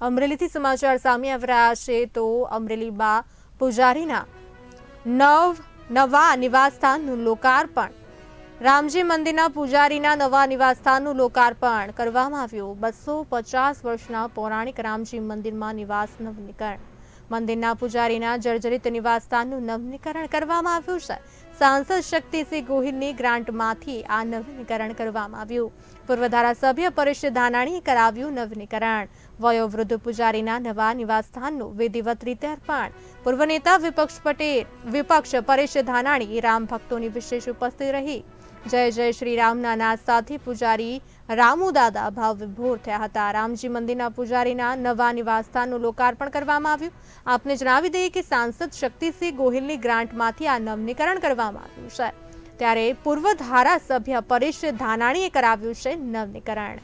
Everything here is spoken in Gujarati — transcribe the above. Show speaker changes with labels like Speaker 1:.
Speaker 1: અમરેલીથી સમાચાર સામે આવી રહ્યા છે તો અમરેલીમાં પૂજારીના નવ નવા નિવાસસ્થાનનું લોકાર્પણ. રામજી મંદિરના પૂજારીના નવા નિવાસસ્થાનનું લોકાર્પણ કરવામાં આવ્યું. બસો પચાસ વર્ષના પૌરાણિક રામજી મંદિરમાં નિવાસ નવનીકરણ મંદિરના પૂજારીના જર્જરિત નિવાસસ્થાનનું નવીનીકરણ કરવામાં આવ્યું છે. સાંસદ શક્તિસિંહ ગોહિલની ગ્રાન્ટમાંથી આ નવીનીકરણ કરવામાં આવ્યું. પૂર્વ ધારાસભ્ય પરેશ ધાનાણીએ કરાવ્યું નવીનીકરણ. વયોવૃદ્ધ પૂજારીના નવા નિવાસસ્થાનનું વિધિવત રીતે અર્પણ. પૂર્વ નેતા વિપક્ષ પટેલ, વિપક્ષ પરેશ ધાનાણી, રામ ભક્તોની વિશેષ ઉપસ્થિત રહી. જય જય શ્રી રામના નાદ સાથે પૂજારી રામુદાદા ભાવ વિભોર થયા હતા. રામજી મંદિરના પૂજારીના નવા નિવાસસ્થાનનું લોકાર્પણ કરવામાં આવ્યું. આપને જણાવી દઈએ કે સાંસદ શક્તિસિંહ ગોહિલની ગ્રાન્ટમાંથી આ નવનીકરણ કરવામાં આવ્યું છે. ત્યારે પૂર્વ ધારાસભ્ય પરેશ ધાનાણીએ કરાવ્યું છે નવનીકરણ.